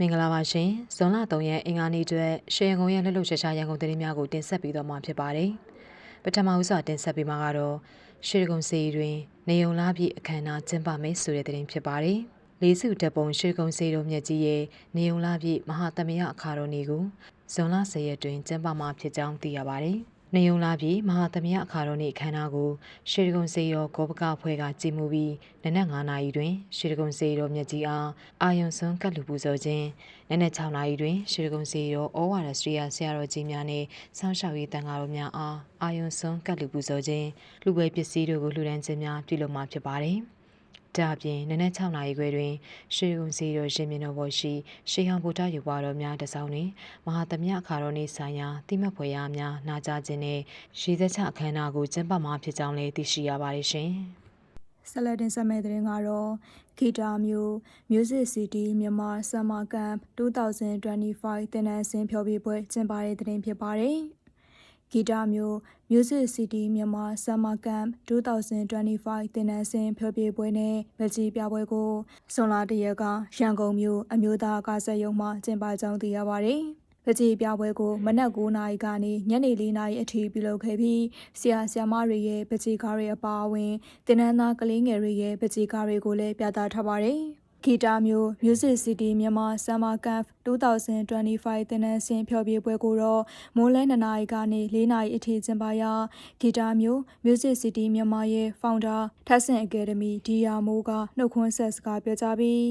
မင်္ဂလာပါရှင်။ဇွန်လ3ရက်အင်္ဂါနေ့အတွက်ရှေရန်ကုန်ရဲ့လှုပ်လှုပ်ရှားရှားရန်ကုန်သတင်းများကိုတင်ဆက်ပေးတော့မှာဖြစ်ပါတယ်။ပထမဦးစွာတင်ဆက်ပေးမှာကတော့ရှေရကုန်စီတွင် နေုံလားပြည့်အခမ်းအနားကျင်းပမယ်ဆိုတဲ့သတင်းဖြစ်ပါတယ်။လေးစုတပ်ပုံရှေရကုန်စီတို့မြက်ကြီးရဲ့နေုံလားပြည့်မဟာသမယအခါတော်နေ့ကိုဇွန်လ10ရက်တွင်ကျင်းပမှာဖြစ်ကြောင်းသိရပါတယ်။ နေုံလာပြည်မဟာသမယအခါတော်နေ့အခမ်းအနားကိုရှေရကုံစေရောဂောပကဖွဲ့ကကြီးမှုပြီးနနက်9နာရီတွင်ရှေရကုံစေရောမြက်ကြီးအားအာယုံစွန်းကတ်လူပူဇော်ခြင်းနနက်6နာရီတွင်ရှေရကုံစေရောဩဝါဒစရိယဆရာတော်ကြီးများနှင့်ဆောင်းလျှောက်ရေးတန်ဃာတော်များအားအာယုံစွန်းကတ်လူပူဇော်ခြင်းလူပွဲပစ္စည်းတို့ကိုလှူဒန်းခြင်းများပြုလုပ်မှာဖြစ်ပါတယ်။ ဒါအပြင်နနက်6နာရီခွဲတွင်ရှေးုံစီတော်ရှင်မြင်းတော်ဘော်ရှိရှေးဟောင်းဗုဒ္ဓရုပ်ပွားတော်များတစောင်းတွင်မဟာသမယအခါတော်နေ့ဆိုင်ရာတိမတ်ဖွယ်ရာများနာကြားခြင်းနဲ့ရှေးသက်ချအခမ်းအနားကိုကျင်းပမှာဖြစ်ကြောင်းလည်းသိရှိရပါတယ်ရှင်။ဆက်လက်တင်ဆက်မယ့်သတင်းကတော့ဂီတာမျိုး Music City မြန်မာ Summer Camp 2025တင်နန်းစင်ဖျော်ဖြေပွဲကျင်းပတဲ့သတင်းဖြစ်ပါတယ်။ ဂီတာမျိုး Music City မြန်မာ Summer Camp 2025တင်နန်းစင်ဖျော်ဖြေပွဲနဲ့မကြီးပြပွဲကိုစွန်လာတရက်ကရန်ကုန်မြို့အမျိုးသားကားဆက်ရုံမှကျင်းပကြောင်းသိရပါတယ်။ပကြီးပြပွဲကိုမနက်9:00နာရီကနေညနေ4:00နာရီအထိပြုလုပ်ခဲ့ပြီးဆရာဆရာမတွေရဲ့ပကြီးကားတွေအပါအဝင်တင်နန်းသားကလေးငယ်တွေရဲ့ပကြီးကားတွေကိုလည်းပြသထားပါတယ်။ ဂီတာမျိုး Music City မြန်မာ Summer Camp 2025တင်နန်းစင်ဖျော်ဖြေပွဲကိုတော့မိုးလဲ2နာရီကနေ4နာရီအထိကျင်းပရာဂီတာမျိုး Music City မြန်မာရဲ့ Founder ထက်ဆင် Academy ဒီယာမိုးကနှုတ်ခွန်းဆက်စကားပြောကြားပြီး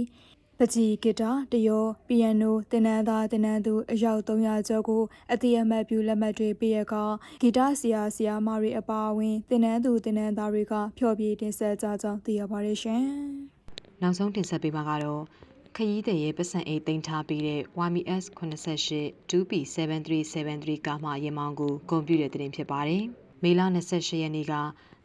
ပကြီးဂီတာတယောပီယန်နိုတင်နန်းသားတင်နန်းသူအယောက်300ကျော်ကိုအတိအမှတ်ပြုလက်မှတ်တွေပေးရကဂီတာဆရာဆရာမတွေအပါအဝင်တင်နန်းသူတင်နန်းသားတွေကဖျော်ဖြေတင်ဆက်ကြကြောင်းသိရပါတယ်ရှင်။ နောက်ဆုံးတင်ဆက်ပေးမှာကတော့ခရီးသည်ရဲ့ပတ်စံအိတ်တင်ထားပြီးတဲ့ YMS 88 2P7373 ကားမှရင်မောင်းကိုဂုံပြူတဲ့တင်ဖြစ်ပါတယ်။မေလ28ရက်နေ့က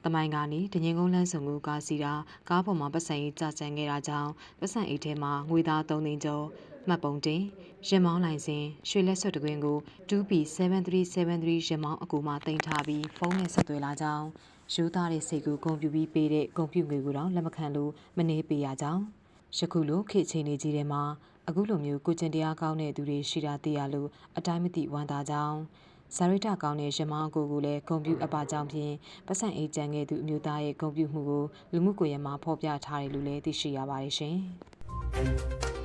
တမိုင်ကနေဒငင်းကုန်းလန်းစုံကိုကားစီတာကားပေါ်မှာပတ်စံအိတ်ကြာကျန်ခဲ့တာကြောင့်ပတ်စံအိတ်ထဲမှာငွေသား3သိန်းကျော်မှတ်ပုံတင်ရင်မောင်းလိုင်စဉ်ရွှေလက်ဆွတ်တကွင်းကို 2P7373 ရင်မောင်းအကူမှတင်ထားပြီးဖုန်းနဲ့ဆက်သွယ်လာကြောင်း ရိုးသားတဲ့စိတ်ကိုဂုံပြူပြီးပေးတဲ့ဂုံပြူငွေကိုတော့လက်မခံလို့မနေပေးရကြောင်းယခုလိုခေတ်ချိန်နေကြီးထဲမှာအခုလိုမျိုးကိုကျင်တရားကောင်းတဲ့သူတွေရှိတာသိရလို့အတိုင်းမသိဝမ်းသာကြောင်းဇာရိတကောင်းတဲ့ရမောင်းကိုကိုလည်းဂုံပြူအပကြောင့်ဖြင့်ပတ်စံအေးကြံခဲ့သူအမျိုးသားရဲ့ဂုံပြူမှုကိုလူမှုကွန်ရက်မှာဖော်ပြထားတယ်လို့လည်းသိရှိရပါတယ်ရှင်။